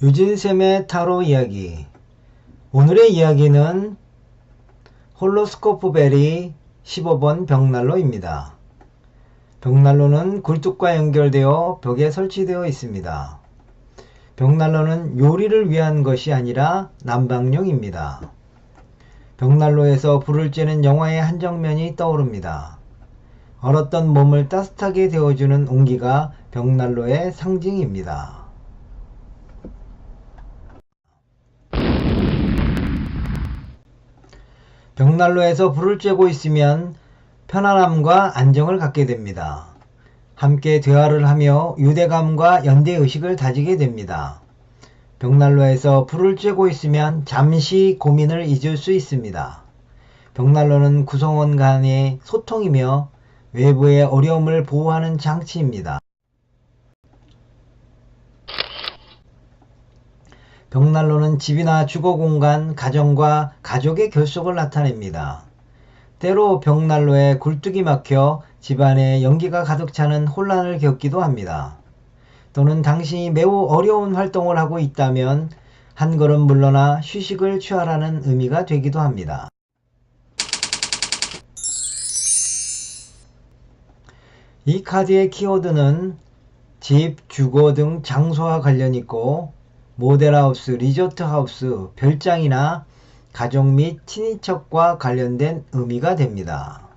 유진쌤의 타로 이야기. 오늘의 이야기는 홀로스코프 벨이 15번 벽난로입니다. 벽난로는 굴뚝과 연결되어 벽에 설치되어 있습니다. 벽난로는 요리를 위한 것이 아니라 난방용입니다. 벽난로에서 불을 쬐는 영화의 한 장면이 떠오릅니다. 얼었던 몸을 따뜻하게 데워주는 온기가 벽난로의 상징입니다. 벽난로에서 불을 쬐고 있으면 편안함과 안정을 갖게 됩니다. 함께 대화를 하며 유대감과 연대의식을 다지게 됩니다. 벽난로에서 불을 쬐고 있으면 잠시 고민을 잊을 수 있습니다. 벽난로는 구성원 간의 소통이며 외부의 어려움을 보호하는 장치입니다. 벽난로는 집이나 주거 공간, 가정과 가족의 결속을 나타냅니다. 때로 벽난로에 굴뚝이 막혀 집안에 연기가 가득 차는 혼란을 겪기도 합니다. 또는 당신이 매우 어려운 활동을 하고 있다면 한 걸음 물러나 휴식을 취하라는 의미가 되기도 합니다. 이 카드의 키워드는 집, 주거 등 장소와 관련 있고 모델하우스, 리조트하우스, 별장이나 가족 및 친인척과 관련된 의미가 됩니다.